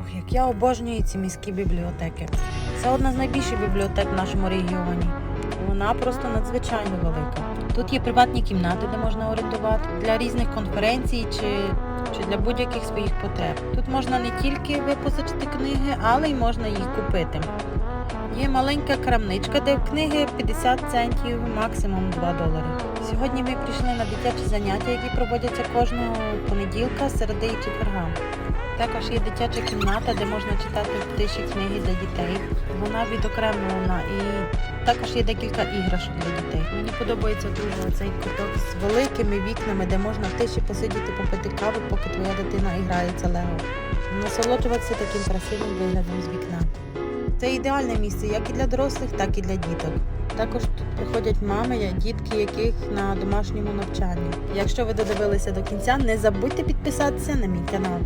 Ох, як я обожнюю ці міські бібліотеки. Це одна з найбільших бібліотек в нашому регіоні. Вона просто надзвичайно велика. Тут є приватні кімнати, де можна орендувати для різних конференцій чи, чи для будь-яких своїх потреб. Тут можна не тільки випозичити книги, але й можна їх купити. Є маленька крамничка, де книги 50 центів, максимум 2 долари. Сьогодні ми прийшли на дитячі заняття, які проводяться кожного понеділка, середи і четверга. Також є дитяча кімната, де можна читати тиші книги для дітей. Вона відокремлена і також є декілька іграшок для дітей. Мені подобається дуже цей куток з великими вікнами, де можна в тиші посидіти, попити каву, поки твоя дитина грається лего. Насолоджуватися таким красивим виглядом з вікна. Це ідеальне місце як і для дорослих, так і для діток. Також тут приходять мами, дітки, яких на домашньому навчанні. Якщо ви додивилися до кінця, не забудьте підписатися на мій канал.